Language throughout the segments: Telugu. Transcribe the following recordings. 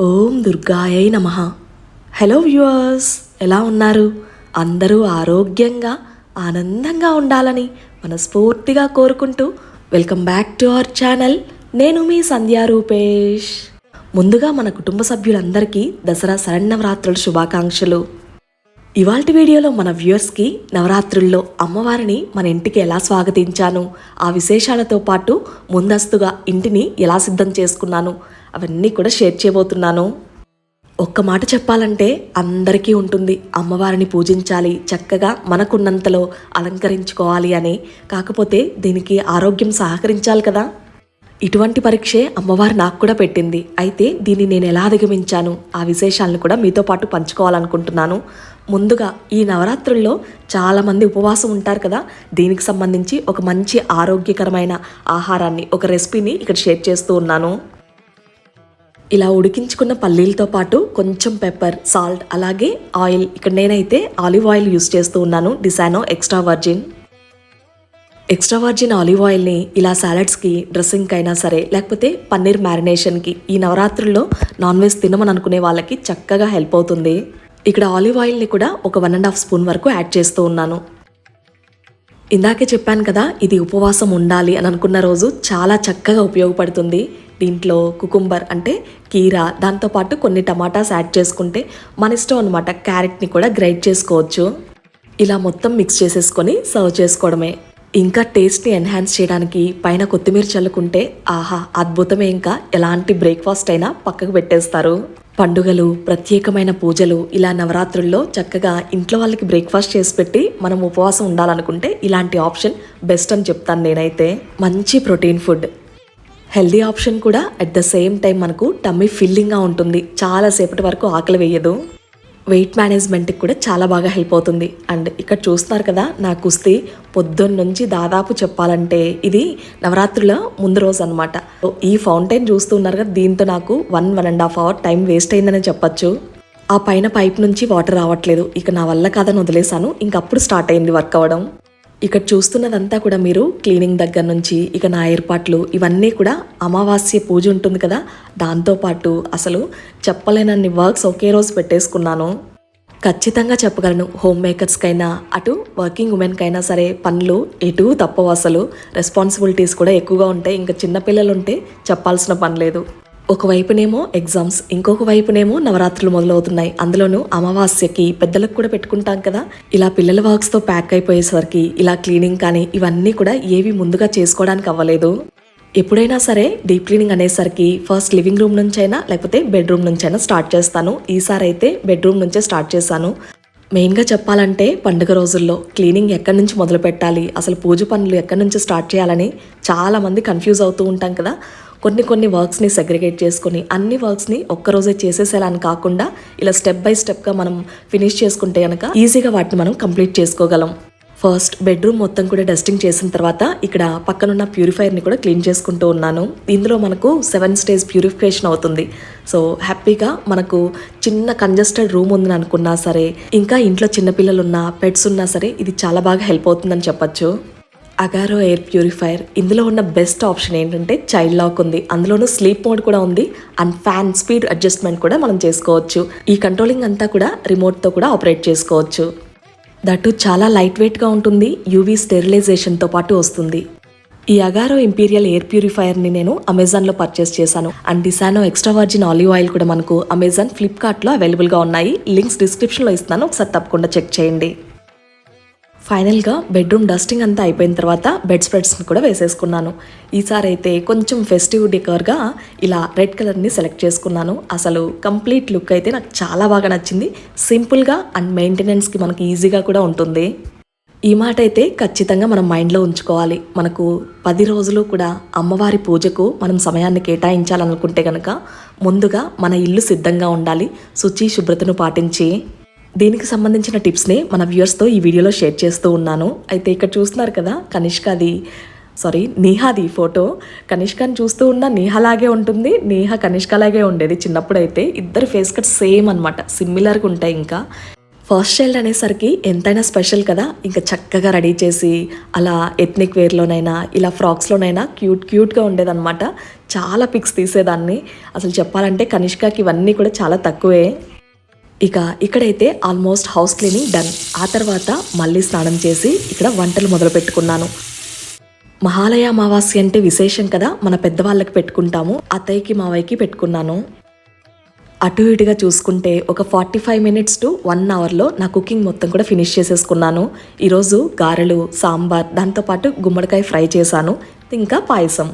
ఓం దుర్గాయ నమ. హలో వ్యూవర్స్ ఎలా ఉన్నారు? అందరూ ఆరోగ్యంగా ఆనందంగా ఉండాలని మనస్ఫూర్తిగా కోరుకుంటూ welcome back to our channel. నేను మీ సంధ్యా రూపేష్. ముందుగా మన కుటుంబ సభ్యులందరికీ దసరా శరణవరాత్రుల శుభాకాంక్షలు. ఇవాల్టి వీడియోలో మన వ్యూయర్స్కి నవరాత్రుల్లో అమ్మవారిని మన ఇంటికి ఎలా స్వాగతించాను ఆ విశేషాలతో పాటు ముందస్తుగా ఇంటిని ఎలా సిద్ధం చేసుకున్నాను అవన్నీ కూడా షేర్ చేయబోతున్నాను. ఒక్క మాట చెప్పాలంటే అందరికీ ఉంటుంది. అమ్మవారిని పూజించాలి చక్కగా మనకున్నంతలో అలంకరించుకోవాలి అని. కాకపోతే దీనికి ఆరోగ్యం సహకరించాలి కదా. ఇటువంటి పరీక్షే అమ్మవారు నాకు కూడా పెట్టింది. అయితే దీన్ని నేను ఎలా అధిగమించాను? ఆ విశేషాలను కూడా మీతో పాటు పంచుకోవాలనుకుంటున్నాను. ముందుగా ఈ నవరాత్రుల్లో చాలామంది ఉపవాసం ఉంటారు కదా. దీనికి సంబంధించి ఒక మంచి ఆరోగ్యకరమైన ఆహారాన్ని ఒక రెసిపీని ఇక్కడ షేర్ చేస్తూ ఉన్నాను. ఇలా ఉడికించుకున్న పల్లీలతో పాటు కొంచెం పెప్పర్ సాల్ట్ అలాగే ఆయిల్ ఇక్కడ నేనైతే ఆలివ్ ఆయిల్ యూస్ చేస్తూ ఉన్నాను Disano extra virgin. Extra virgin olive ఆయిల్ని ఇలా సాలడ్స్కి డ్రెస్సింగ్కి అయినా సరే లేకపోతే పన్నీర్ మ్యారినేషన్కి ఈ నవరాత్రుల్లో నాన్ వెజ్ తినమని అనుకునే వాళ్ళకి చక్కగా హెల్ప్ అవుతుంది. ఇక్కడ ఆలివ్ ఆయిల్ని కూడా ఒక వన్ అండ్ హాఫ్ స్పూన్ వరకు యాడ్ చేస్తూ ఉన్నాను. ఇందాకే చెప్పాను కదా ఇది ఉపవాసం ఉండాలి అని అనుకున్న రోజు చాలా చక్కగా ఉపయోగపడుతుంది. దీంట్లో కుకుంబర్ అంటే కీరా దాంతోపాటు కొన్ని టమాటాస్ యాడ్ చేసుకుంటే మన ఇష్టం అనమాట క్యారెట్ని కూడా గ్రైడ్ చేసుకోవచ్చు. ఇలా మొత్తం మిక్స్ చేసేసుకొని సర్వ్ చేసుకోవడమే. ఇంకా టేస్ట్ని ఎన్హాన్స్ చేయడానికి పైన కొత్తిమీర చల్లుకుంటే ఆహా అద్భుతమే ఇంకా. ఎలాంటి బ్రేక్ఫాస్ట్ అయినా పక్కకు పెట్టేస్తారు. పండుగలు ప్రత్యేకమైన పూజలు ఇలా నవరాత్రుల్లో చక్కగా ఇంట్లో వాళ్ళకి బ్రేక్ఫాస్ట్ చేసి పెట్టి మనం ఉపవాసం ఉండాలనుకుంటే ఇలాంటి ఆప్షన్ బెస్ట్ అని చెప్తాను నేనైతే. మంచి ప్రోటీన్ ఫుడ్. హెల్దీ ఆప్షన్ కూడా అట్ ద సేమ్ టైం మనకు టమ్మీ ఫిల్లింగ్గా ఉంటుంది. చాలాసేపటి వరకు ఆకలి వేయదు. వెయిట్ మేనేజ్మెంట్కి కూడా చాలా బాగా హెల్ప్ అవుతుంది. అండ్ ఇక్కడ చూస్తున్నారు కదా నా కుస్తీ పొద్దున్న నుంచి దాదాపు చెప్పాలంటే ఇది నవరాత్రుల ముందు రోజు అనమాట ఈ ఫౌంటైన్ చూస్తున్నారు కదా దీంతో నాకు one one and half hour time waste అయిందని చెప్పొచ్చు. ఆ పైన పైప్ నుంచి వాటర్ రావట్లేదు. ఇక నా వల్ల కాదని వదిలేశాను. ఇంకప్పుడు స్టార్ట్ అయింది వర్క్ అవ్వడం. ఇక్కడ చూస్తున్నదంతా కూడా మీరు క్లీనింగ్ దగ్గర నుంచి ఇక నా ఏర్పాట్లు ఇవన్నీ కూడా అమావాస్య పూజ ఉంటుంది కదా దాంతోపాటు అసలు చెప్పలేనన్ని వర్క్స్ ఒకే రోజు పెట్టేసుకున్నాను. ఖచ్చితంగా చెప్పగలను హోమ్ మేకర్స్కైనా అటు వర్కింగ్ ఉమెన్కైనా సరే పనులు ఎటు తప్పవు అసలు. రెస్పాన్సిబిలిటీస్ కూడా ఎక్కువగా ఉంటాయి. ఇంకా చిన్నపిల్లలు ఉంటే చెప్పాల్సిన పని లేదు. ఒకవైపునేమో ఎగ్జామ్స్ ఇంకొక వైపునేమో నవరాత్రులు మొదలవుతున్నాయి. అందులోనూ అమావాస్యకి పెద్దలకు కూడా పెట్టుకుంటాం కదా. ఇలా పిల్లల వర్క్స్తో ప్యాక్ అయిపోయేసరికి ఇలా క్లీనింగ్ కానీ ఇవన్నీ కూడా ఏవి ముందుగా చేసుకోవడానికి అవ్వలేదు. ఎప్పుడైనా సరే డీప్ క్లీనింగ్ అనేసరికి ఫస్ట్ లివింగ్ రూమ్ నుంచైనా లేకపోతే బెడ్రూమ్ నుంచైనా స్టార్ట్ చేస్తాను. ఈసారి అయితే బెడ్రూమ్ నుంచే స్టార్ట్ చేశాను. మెయిన్గా చెప్పాలంటే పండుగ రోజుల్లో క్లీనింగ్ ఎక్కడి నుంచి మొదలు పెట్టాలి అసలు పూజ పనులు ఎక్కడి నుంచి స్టార్ట్ చేయాలని చాలామంది కన్ఫ్యూజ్ అవుతూ ఉంటాం కదా. కొన్ని కొన్ని వర్క్స్ని సెగ్రిగేట్ చేసుకొని అన్ని వర్క్స్ని ఒక్కరోజే చేసేసేలా కాకుండా ఇలా స్టెప్ బై స్టెప్గా మనం ఫినిష్ చేసుకుంటే కనుక ఈజీగా వాటిని మనం కంప్లీట్ చేసుకోగలం. ఫస్ట్ బెడ్రూమ్ మొత్తం కూడా డస్టింగ్ చేసిన తర్వాత ఇక్కడ పక్కనున్న ప్యూరిఫైర్ని కూడా క్లీన్ చేసుకుంటూ ఉన్నాను. ఇందులో మనకు సెవెన్ స్టేజ్ ప్యూరిఫికేషన్ అవుతుంది. సో హ్యాపీగా మనకు చిన్న కంజెస్టెడ్ రూమ్ ఉందని అనుకున్నా సరే ఇంకా ఇంట్లో చిన్నపిల్లలు ఉన్నా పెట్స్ ఉన్నా సరే ఇది చాలా బాగా హెల్ప్ అవుతుందని చెప్పొచ్చు. అగారో ఎయిర్ ప్యూరిఫైయర్ ఇందులో ఉన్న బెస్ట్ ఆప్షన్ ఏంటంటే చైల్డ్ లాక్ ఉంది. అందులోనూ స్లీప్ మోడ్ కూడా ఉంది. అండ్ ఫ్యాన్ స్పీడ్ అడ్జస్ట్మెంట్ కూడా మనం చేసుకోవచ్చు. ఈ కంట్రోలింగ్ అంతా కూడా రిమోట్తో కూడా ఆపరేట్ చేసుకోవచ్చు. దట్టు చాలా లైట్ వెయిట్గా ఉంటుంది. యూవీ స్టెరిలైజేషన్తో పాటు వస్తుంది. ఈ అగారో ఇంపీరియల్ ఎయిర్ ప్యూరిఫైయర్ని నేను అమెజాన్లో పర్చేస్ చేశాను. And Disano extra virgin olive oil కూడా మనకు అమెజాన్ ఫ్లిప్కార్ట్లో అవైలబుల్గా ఉన్నాయి. లింక్స్ డిస్క్రిప్షన్లో ఇస్తాను. ఒకసారి తప్పకుండా చెక్ చేయండి. ఫైనల్గా బెడ్రూమ్ డస్టింగ్ అంతా అయిపోయిన తర్వాత బెడ్ స్ప్రెడ్స్ని కూడా వేసేసుకున్నాను. ఈసారి అయితే కొంచెం ఫెస్టివ్ డెకర్గా ఇలా రెడ్ కలర్ని సెలెక్ట్ చేసుకున్నాను. అసలు కంప్లీట్ లుక్ అయితే నాకు చాలా బాగా నచ్చింది. సింపుల్గా అండ్ మెయింటెనెన్స్కి మనకి ఈజీగా కూడా ఉంటుంది. ఈ మాట అయితే ఖచ్చితంగా మనం మైండ్లో ఉంచుకోవాలి. మనకు పది రోజులు కూడా అమ్మవారి పూజకు మనం సమయాన్ని కేటాయించాలనుకుంటే కనుక ముందుగా మన ఇల్లు సిద్ధంగా ఉండాలి. శుచి శుభ్రతను పాటించి దీనికి సంబంధించిన టిప్స్ని మన వ్యూవర్స్తో ఈ వీడియోలో షేర్ చేస్తూ ఉన్నాను. అయితే ఇక్కడ చూస్తున్నారు కదా కనిష్కాది సారీ నేహాది ఫోటో. కనిష్కని చూస్తూ ఉన్న నేహలాగే ఉంటుంది నేహ కనిష్కలాగే ఉండేది చిన్నప్పుడు అయితే ఇద్దరు ఫేస్ కట్ సేమ్ అనమాట సిమిలర్గా ఉంటాయి ఇంకా. ఫస్ట్ చైల్డ్ అనేసరికి ఎంతైనా స్పెషల్ కదా ఇంకా చక్కగా రెడీ చేసి అలా ఎథ్నిక్ వేర్లోనైనా ఇలా ఫ్రాక్స్లోనైనా క్యూట్ క్యూట్గా ఉండేదన్నమాట. చాలా పిక్స్ తీసేదాన్ని. అసలు చెప్పాలంటే కనిష్కకి ఇవన్నీ కూడా చాలా తక్కువే. ఇక ఇక్కడైతే ఆల్మోస్ట్ హౌస్ క్లీనింగ్ డన్. ఆ తర్వాత మళ్ళీ స్నానం చేసి ఇక్కడ వంటలు మొదలు పెట్టుకున్నాను. మహాలయ అమావాస్య అంటే విశేషం కదా మన పెద్దవాళ్ళకి పెట్టుకుంటాము అత్తయ్యకి మావయ్యకి పెట్టుకున్నాను. అటు ఇటుగా చూసుకుంటే ఒక forty five minutes to one అవర్లో నా కుకింగ్ మొత్తం కూడా ఫినిష్ చేసేసుకున్నాను. ఈరోజు గారెలు సాంబార్ దాంతోపాటు గుమ్మడికాయ ఫ్రై చేశాను. ఇంకా పాయసం.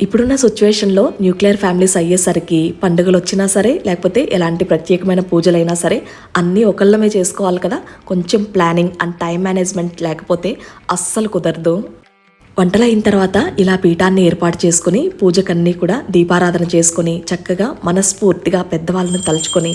ఇప్పుడున్న సిచ్యువేషన్లో న్యూక్లియర్ ఫ్యామిలీస్ అయ్యేసరికి పండుగలు వచ్చినా సరే లేకపోతే ఎలాంటి ప్రత్యేకమైన పూజలైనా సరే అన్నీ ఒకళ్ళమే చేసుకోవాలి కదా. కొంచెం ప్లానింగ్ అండ్ టైం మేనేజ్మెంట్ లేకపోతే అస్సలు కుదరదు. వంటలు అయిన తర్వాత ఇలా పీఠాన్ని ఏర్పాటు చేసుకుని పూజకన్నీ కూడా దీపారాధన చేసుకుని చక్కగా మనస్ఫూర్తిగా పెద్దవాళ్ళని తలుచుకొని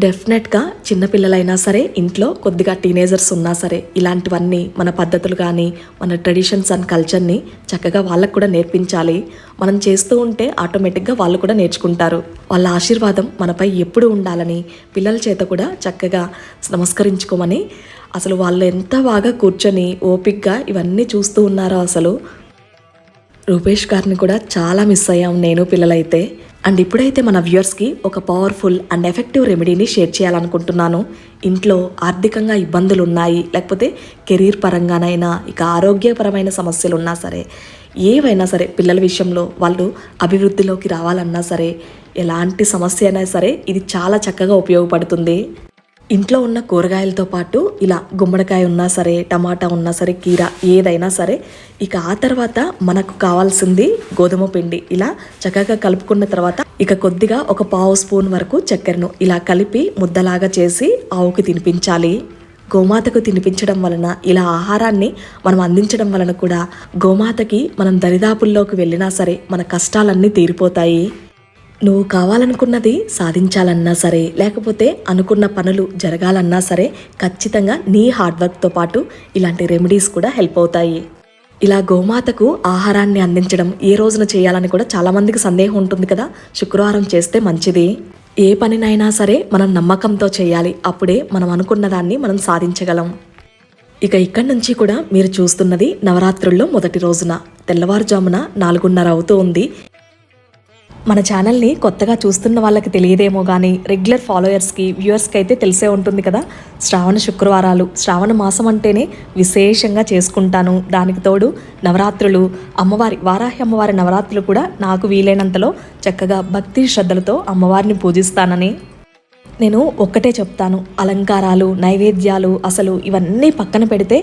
డెఫినెట్గా చిన్నపిల్లలైనా సరే ఇంట్లో కొద్దిగా టీనేజర్స్ ఉన్నా సరే ఇలాంటివన్నీ మన పద్ధతులు కానీ మన ట్రెడిషన్స్ అండ్ కల్చర్ని చక్కగా వాళ్ళకు కూడా నేర్పించాలి. మనం చేస్తూ ఉంటే ఆటోమేటిక్గా వాళ్ళు కూడా నేర్చుకుంటారు. వాళ్ళ ఆశీర్వాదం మనపై ఎప్పుడు ఉండాలని పిల్లల చేత కూడా చక్కగా నమస్కరించుకోమని అసలు వాళ్ళు ఎంత బాగా కూర్చొని ఓపిక్గా ఇవన్నీ చూస్తూ ఉన్నారో అసలు. రూపేష్ గారిని కూడా చాలా మిస్ అయ్యాం నేను పిల్లలైతే. అండ్ ఇప్పుడైతే మన వ్యూయర్స్కి ఒక పవర్ఫుల్ అండ్ ఎఫెక్టివ్ రెమెడీని షేర్ చేయాలనుకుంటున్నాను. ఇంట్లో ఆర్థికంగా ఇబ్బందులు ఉన్నాయి లేకపోతే కెరీర్ పరంగానైనా ఇక ఆరోగ్యపరమైన సమస్యలు ఉన్నా సరే ఏవైనా సరే పిల్లల విషయంలో వాళ్ళు అభివృద్ధిలోకి రావాలన్నా సరే ఎలాంటి సమస్య అయినా సరే ఇది చాలా చక్కగా ఉపయోగపడుతుంది. ఇంట్లో ఉన్న కూరగాయలతో పాటు ఇలా గుమ్మడికాయ ఉన్నా సరే టమాటా ఉన్నా సరే కీర ఏదైనా సరే ఇక ఆ తర్వాత మనకు కావాల్సింది గోధుమ పిండి. ఇలా చక్కగా కలుపుకున్న తర్వాత ఇక కొద్దిగా ఒక పావు స్పూన్ వరకు చక్కెరను ఇలా కలిపి ముద్దలాగా చేసి ఆవుకి తినిపించాలి. గోమాతకు తినిపించడం వలన ఇలా ఆహారాన్ని మనం అందించడం వలన కూడా గోమాతకి మనం దరిదాపుల్లోకి వెళ్ళినా సరే మన కష్టాలన్నీ తీరిపోతాయి. నువ్వు కావాలనుకున్నది సాధించాలన్నా సరే లేకపోతే అనుకున్న పనులు జరగాలన్నా సరే ఖచ్చితంగా నీ హార్డ్ వర్క్తో పాటు ఇలాంటి రెమెడీస్ కూడా హెల్ప్ అవుతాయి. ఇలా గోమాతకు ఆహారాన్ని అందించడం ఏ రోజున చేయాలని కూడా చాలామందికి సందేహం ఉంటుంది కదా. శుక్రవారం చేస్తే మంచిది. ఏ పనినైనా సరే మనం నమ్మకంతో చేయాలి. అప్పుడే మనం అనుకున్న దాన్ని మనం సాధించగలం. ఇక ఇక్కడి నుంచి కూడా మీరు చూస్తున్నది నవరాత్రుల్లో మొదటి రోజున. తెల్లవారుజామున నాలుగున్నర అవుతూ ఉంది. మన ఛానల్ని కొత్తగా చూస్తున్న వాళ్ళకి తెలియదేమో కానీ రెగ్యులర్ ఫాలోయర్స్కి వ్యూయర్స్కి అయితే తెలిసే ఉంటుంది కదా. శ్రావణ శుక్రవారాలు శ్రావణ మాసం అంటేనే విశేషంగా చేసుకుంటాను. దానికి తోడు నవరాత్రులు అమ్మవారి వారాహి అమ్మవారి నవరాత్రులు కూడా నాకు వీలైనంతలో చక్కగా భక్తి శ్రద్ధలతో అమ్మవారిని పూజిస్తానని. నేను ఒక్కటే చెప్తాను. అలంకారాలు నైవేద్యాలు అసలు ఇవన్నీ పక్కన పెడితే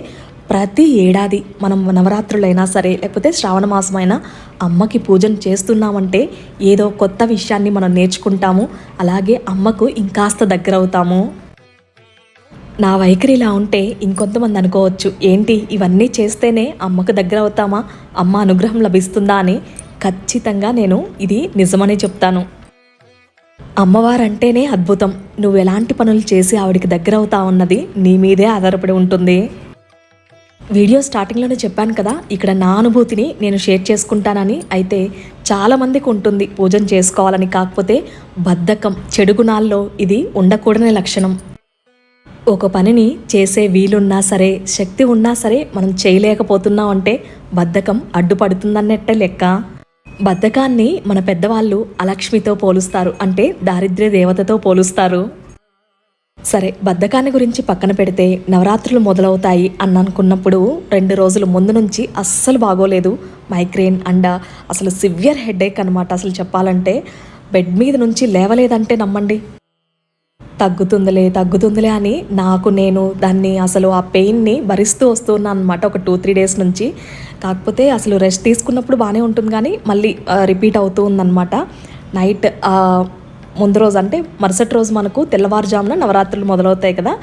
ప్రతి ఏడాది మనం నవరాత్రులైనా సరే లేకపోతే శ్రావణ మాసమైనా అమ్మకి పూజను చేస్తున్నామంటే ఏదో కొత్త విషయాన్ని మనం నేర్చుకుంటాము. అలాగే అమ్మకు ఇంకాస్త దగ్గర అవుతాము నా వైఖరి ఇలా ఉంటే ఇంకొంతమంది అనుకోవచ్చు ఏంటి ఇవన్నీ చేస్తేనే అమ్మకు దగ్గర అవుతామా అమ్మ అనుగ్రహం లభిస్తుందా? అని ఖచ్చితంగా నేను ఇది నిజమని చెప్తాను. అమ్మవారంటేనే అద్భుతం. నువ్వు ఎలాంటి పనులు చేసి ఆవిడికి దగ్గర అవుతా ఉన్నది నీ మీదే ఆధారపడి ఉంటుంది. వీడియో స్టార్టింగ్లోనే చెప్పాను కదా ఇక్కడ నా అనుభూతిని నేను షేర్ చేసుకుంటానని అయితే చాలామందికి ఉంటుంది పూజను చేసుకోవాలని. కాకపోతే బద్ధకం చెడు గుణాల్లో ఇది ఉండకూడని లక్షణం. ఒక పనిని చేసే వీలున్నా సరే శక్తి ఉన్నా సరే మనం చేయలేకపోతున్నాం అంటే బద్ధకం అడ్డుపడుతుందన్నట్టే లెక్క. బద్ధకాన్ని మన పెద్దవాళ్ళు అలక్ష్మితో పోలుస్తారు అంటే దారిద్ర్య దేవతతో పోలుస్తారు. సరే బద్ధకాన్ని గురించి పక్కన పెడితే నవరాత్రులు మొదలవుతాయి అని అనుకున్నప్పుడు రెండు రోజుల ముందు నుంచి అస్సలు బాగోలేదు. మైగ్రేన్ అండ్ అసలు సివియర్ హెడేక్ అనమాట అసలు చెప్పాలంటే. బెడ్ మీద నుంచి లేవలేదంటే నమ్మండి. తగ్గుతుందిలే తగ్గుతుందిలే అని నాకు నేను దాన్ని అసలు ఆ పెయిన్ని భరిస్తూ వస్తున్నాను అనమాట ఒక టూ త్రీ డేస్ నుంచి. కాకపోతే అసలు రెస్ట్ తీసుకున్నప్పుడు బాగానే ఉంటుంది కానీ మళ్ళీ రిపీట్ అవుతూ ఉందన్నమాట. నైట్ ముందు రోజు అంటే మరుసటి రోజు మనకు తెల్లవారుజామున నవరాత్రులు మొదలవుతాయి కదా.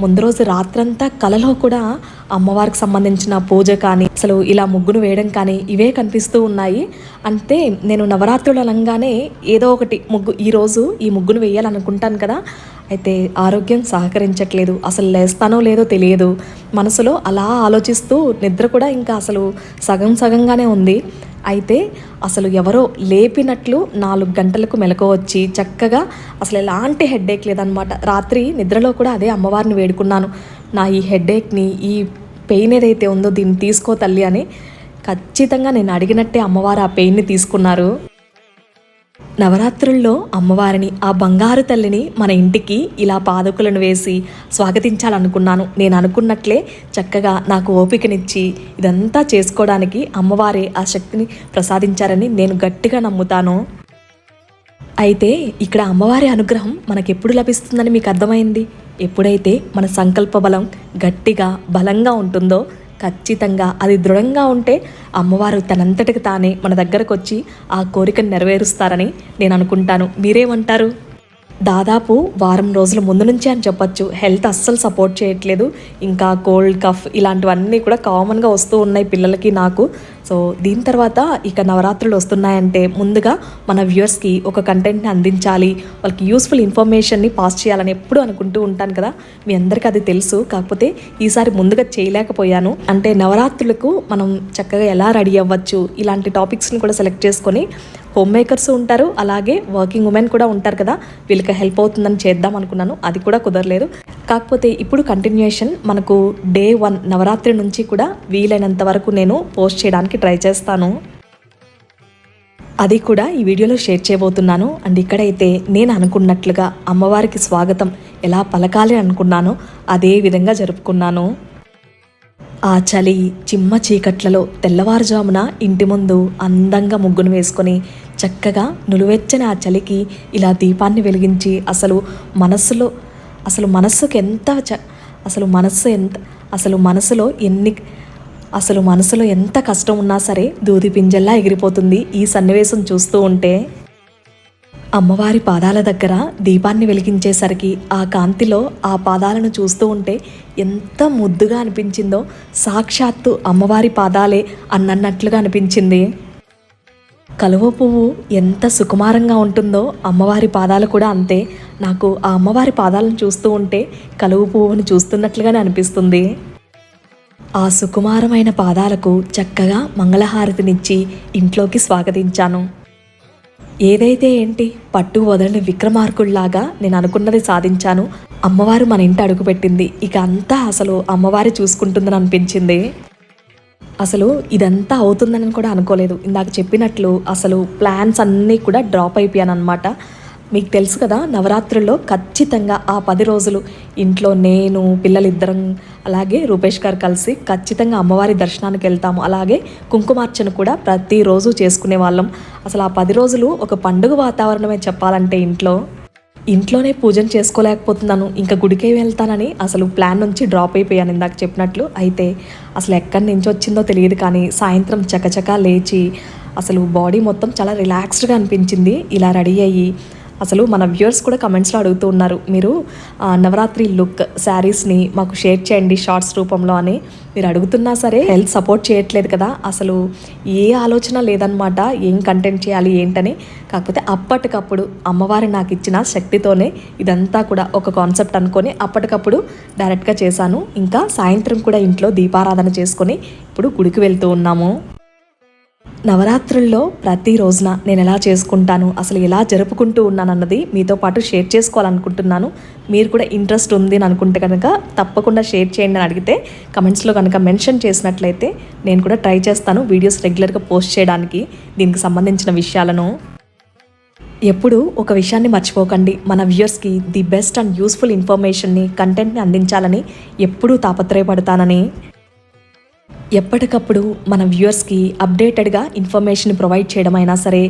ముందు రోజు రాత్రంతా కలలో కూడా అమ్మవారికి సంబంధించిన పూజ కానీ అసలు ఇలా ముగ్గును వేయడం కానీ ఇవే కనిపిస్తూ ఉన్నాయి. అంటే నేను నవరాత్రులు అనగానే ఏదో ఒకటి ముగ్గు ఈరోజు ఈ ముగ్గును వేయాలనుకుంటాను కదా. అయితే ఆరోగ్యం సహకరించట్లేదు అసలు లేస్తానో లేదో తెలియదు. మనసులో అలా ఆలోచిస్తూ నిద్ర కూడా ఇంకా అసలు సగం సగంగానే ఉంది. అయితే అసలు ఎవరో లేపినట్లు నాలుగు గంటలకు మెలకు వచ్చి చక్కగా అసలు ఎలాంటి హెడ్ఏక్ లేదనమాట రాత్రి నిద్రలో కూడా అదే అమ్మవారిని వేడుకున్నాను. నా ఈ హెడ్ఏక్ని ఈ పెయిన్ ఏదైతే ఉందో దీన్ని తీసుకో తల్లి అని ఖచ్చితంగా నేను అడిగినట్టే అమ్మవారు ఆ పెయిన్ని తీసుకున్నారు. నవరాత్రుల్లో అమ్మవారిని ఆ బంగారు తల్లిని మన ఇంటికి ఇలా పాదకులను వేసి స్వాగతించాలనుకున్నాను. నేను అనుకున్నట్లే చక్కగా నాకు ఓపికనిచ్చి ఇదంతా చేసుకోవడానికి అమ్మవారే ఆ శక్తిని ప్రసాదించారని నేను గట్టిగా నమ్ముతాను. అయితే ఇక్కడ అమ్మవారి అనుగ్రహం మనకెప్పుడు లభిస్తుందని మీకు అర్థమైంది? ఎప్పుడైతే మన సంకల్ప బలం గట్టిగా బలంగా ఉంటుందో ఖచ్చితంగా అది దృఢంగా ఉంటే అమ్మవారు తనంతటికి తానే మన దగ్గరకు వచ్చి ఆ కోరికను నెరవేరుస్తారని నేను అనుకుంటాను. మీరేమంటారు? దాదాపు వారం రోజుల ముందు నుంచే అని చెప్పొచ్చు. హెల్త్ అస్సలు సపోర్ట్ చేయట్లేదు. ఇంకా కోల్డ్ కఫ్ ఇలాంటివన్నీ కూడా కామన్గా వస్తూ ఉన్నాయి పిల్లలకి నాకు. సో దీని తర్వాత ఇక నవరాత్రులు వస్తున్నాయంటే ముందుగా మన వ్యూవర్స్కి ఒక కంటెంట్ని అందించాలి. వాళ్ళకి యూస్ఫుల్ ఇన్ఫర్మేషన్ని పాస్ చేయాలని ఎప్పుడు అనుకుంటూ ఉంటాను కదా. మీ అందరికీ అది తెలుసు. కాకపోతే ఈసారి ముందుగా చేయలేకపోయాను. అంటే నవరాత్రులకు మనం చక్కగా ఎలా రెడీ అవ్వచ్చు? ఇలాంటి టాపిక్స్ని కూడా సెలెక్ట్ చేసుకొని హోమ్ మేకర్స్ ఉంటారు. అలాగే వర్కింగ్ ఉమెన్ కూడా ఉంటారు కదా. వీళ్ళకి హెల్ప్ అవుతుందని చేద్దాం అనుకున్నాను. అది కూడా కుదరలేదు. కాకపోతే ఇప్పుడు కంటిన్యూషన్ మనకు డే వన్ నవరాత్రి నుంచి కూడా వీలైనంత వరకు నేను పోస్ట్ చేయడానికి ట్రై చేస్తాను. అది కూడా ఈ వీడియోలో షేర్ చేయబోతున్నాను. అండ్ ఇక్కడైతే నేను అనుకున్నట్లుగా అమ్మవారికి స్వాగతం ఎలా పలకాలి అనుకున్నానో అదే విధంగా జరుపుకున్నాను. ఆ చలి చిమ్మ చీకట్లలో తెల్లవారుజామున ఇంటి ముందు అందంగా ముగ్గును వేసుకొని చక్కగా నులువెచ్చని ఆ చలికి ఇలా దీపాన్ని వెలిగించి అసలు మనస్సులో అసలు మనస్సుకు ఎంత చ అసలు మనస్సు ఎంత అసలు మనసులో ఎన్ని అసలు మనసులో ఎంత కష్టం ఉన్నా సరే దూది పింజల్లా ఎగిరిపోతుంది ఈ సన్నివేశం చూస్తూ ఉంటే. అమ్మవారి పాదాల దగ్గర దీపాన్ని వెలిగించేసరికి ఆ కాంతిలో ఆ పాదాలను చూస్తూ ఉంటే ఎంత ముద్దుగా అనిపించిందో సాక్షాత్తు అమ్మవారి పాదాలే అన్నన్నట్లుగా అనిపించింది. కలువ పువ్వు ఎంత సుకుమారంగా ఉంటుందో అమ్మవారి పాదాలు కూడా అంతే. నాకు ఆ అమ్మవారి పాదాలను చూస్తూ ఉంటే కలువ పువ్వును చూస్తున్నట్లుగానే అనిపిస్తుంది. ఆ సుకుమారమైన పాదాలకు చక్కగా మంగళహారతినిచ్చి ఇంట్లోకి స్వాగతించాను. ఏదైతే ఏంటి పట్టు వదలని విక్రమార్కుల్లాగా నేను అనుకున్నది సాధించాను. అమ్మవారు మన ఇంటి అడుగుపెట్టింది ఇక అంతా అసలు అమ్మవారి చూసుకుంటుందని అనిపించింది? అసలు ఇదంతా అవుతుందని కూడా అనుకోలేదు. ఇందాక చెప్పినట్లు అసలు ప్లాన్స్ అన్నీ కూడా డ్రాప్ అయిపోయాను అనమాట మీకు తెలుసు కదా నవరాత్రుల్లో ఖచ్చితంగా ఆ పది రోజులు ఇంట్లో నేను పిల్లలిద్దరం అలాగే రూపేష్ గారు కలిసి ఖచ్చితంగా అమ్మవారి దర్శనానికి వెళ్తాము. అలాగే కుంకుమార్చన కూడా ప్రతిరోజు చేసుకునే వాళ్ళం. అసలు ఆ పది రోజులు ఒక పండుగ వాతావరణమే చెప్పాలంటే ఇంట్లో. ఇంట్లోనే పూజను చేసుకోలేకపోతున్నాను. ఇంకా గుడికే వెళ్తానని అసలు ప్లాన్ నుంచి డ్రాప్ అయిపోయాను ఇందాక చెప్పినట్లు. అయితే అసలు ఎక్కడి నుంచి వచ్చిందో తెలియదు కానీ సాయంత్రం చకచకా లేచి అసలు బాడీ మొత్తం చాలా రిలాక్స్డ్గా అనిపించింది. ఇలా రెడీ అయ్యి అసలు మన వ్యూవర్స్ కూడా కమెంట్స్లో అడుగుతూ ఉన్నారు. మీరు నవరాత్రి లుక్ శారీస్ని మాకు షేర్ చేయండి షార్ట్స్ రూపంలో అని మీరు అడుగుతున్నా సరే హెల్త్ సపోర్ట్ చేయట్లేదు కదా. అసలు ఏ ఆలోచన లేదనమాట ఏం కంటెంట్ చేయాలి ఏంటని. కాకపోతే అప్పటికప్పుడు అమ్మవారి నాకు ఇచ్చిన శక్తితోనే ఇదంతా కూడా ఒక కాన్సెప్ట్ అనుకొని అప్పటికప్పుడు డైరెక్ట్గా చేశాను. ఇంకా సాయంత్రం కూడా ఇంట్లో దీపారాధన చేసుకొని ఇప్పుడు గుడికి వెళ్తూ ఉన్నాము. నవరాత్రుల్లో ప్రతి రోజున నేను ఎలా చేసుకుంటాను అసలు ఎలా జరుపుకుంటూ ఉన్నానన్నది మీతో పాటు షేర్ చేసుకోవాలనుకుంటున్నాను. మీరు కూడా ఇంట్రెస్ట్ ఉంది అని అనుకుంటే కనుక తప్పకుండా షేర్ చేయండి అని అడిగితే కమెంట్స్లో కనుక మెన్షన్ చేసినట్లయితే నేను కూడా ట్రై చేస్తాను వీడియోస్ రెగ్యులర్గా పోస్ట్ చేయడానికి. దీనికి సంబంధించిన విషయాలను. ఎప్పుడు ఒక విషయాన్ని మర్చిపోకండి. మన వ్యూయర్స్కి ది బెస్ట్ అండ్ యూస్ఫుల్ ఇన్ఫర్మేషన్ని కంటెంట్ని అందించాలని ఎప్పుడూ తాపత్రయపడతానని. ఎప్పటికప్పుడు మన వ్యూవర్స్కి అప్డేటెడ్గా ఇన్ఫర్మేషన్ ప్రొవైడ్ చేయడం అయినా సరే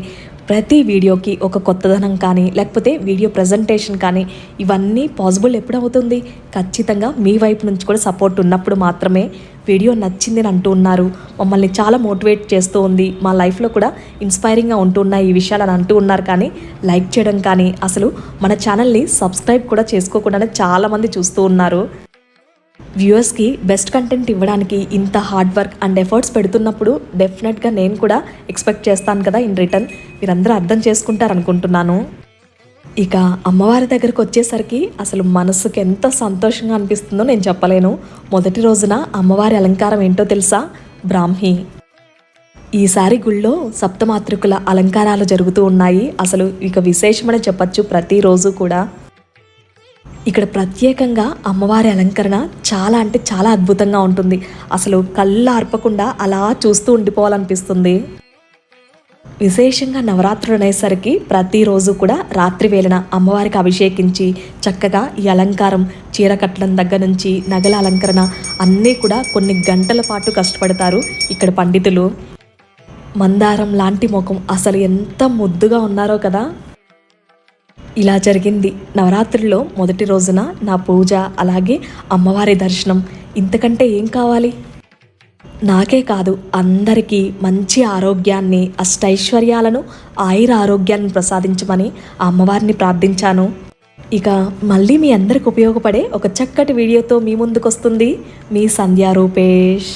ప్రతి వీడియోకి ఒక కొత్తదనం కానీ లేకపోతే వీడియో ప్రజెంటేషన్ కానీ ఇవన్నీ పాసిబుల్ ఎప్పుడవుతుంది? ఖచ్చితంగా మీ వైపు నుంచి కూడా సపోర్ట్ ఉన్నప్పుడు మాత్రమే వీడియో నచ్చింది అని అంటూ ఉన్నారు. మమ్మల్ని చాలా మోటివేట్ చేస్తూ ఉంది. మా లైఫ్లో కూడా ఇన్స్పైరింగ్గా ఉంటున్నాయి ఈ విషయాలు అని అంటూ ఉన్నారు కానీ లైక్ చేయడం కానీ అసలు మన ఛానల్ని సబ్స్క్రైబ్ కూడా చేసుకోకుండానే చాలామంది చూస్తూ ఉన్నారు. వ్యూవర్స్కి బెస్ట్ కంటెంట్ ఇవ్వడానికి ఇంత హార్డ్ వర్క్ అండ్ ఎఫర్ట్స్ పెడుతున్నప్పుడు డెఫినెట్గా నేను కూడా ఎక్స్పెక్ట్ చేస్తాను కదా ఇన్ రిటర్న్. మీరందరూ అర్థం చేసుకుంటారు అనుకుంటున్నాను ఇక అమ్మవారి దగ్గరకు వచ్చేసరికి అసలు మనసుకు ఎంత సంతోషంగా అనిపిస్తుందో నేను చెప్పలేను. మొదటి రోజున అమ్మవారి అలంకారం ఏంటో తెలుసా? బ్రాహ్మి. ఈసారి గుళ్ళో సప్తమాతృకుల అలంకారాలు జరుగుతూ ఉన్నాయి. అసలు ఇక విశేషమని చెప్పచ్చు ప్రతిరోజు కూడా. ఇక్కడ ప్రత్యేకంగా అమ్మవారి అలంకరణ చాలా అంటే చాలా అద్భుతంగా ఉంటుంది. అసలు కళ్ళు అర్పకుండా అలా చూస్తూ ఉండిపోవాలనిపిస్తుంది. విశేషంగా నవరాత్రులు అనేసరికి ప్రతిరోజు కూడా రాత్రి వేళన అమ్మవారికి అభిషేకించి చక్కగా ఈ అలంకారం చీర కట్టడం దగ్గర నుంచి నగల అలంకరణ అన్నీ కూడా కొన్ని గంటల పాటు కష్టపడతారు ఇక్కడ పండితులు. మందారం లాంటి ముఖం అసలు ఎంత ముద్దుగా ఉన్నారో కదా. ఇలా జరిగింది. నవరాత్రుల్లో మొదటి రోజున నా పూజ అలాగే అమ్మవారి దర్శనం. ఇంతకంటే ఏం కావాలి? నాకే కాదు అందరికీ మంచి ఆరోగ్యాన్ని అష్టైశ్వర్యాలను ఆయుర ఆరోగ్యాన్ని ప్రసాదించమని అమ్మవారిని ప్రార్థించాను. ఇక మళ్ళీ మీ అందరికి ఉపయోగపడే ఒక చక్కటి వీడియోతో మీ ముందుకు వస్తుంది మీ సంధ్యా రూపేష్.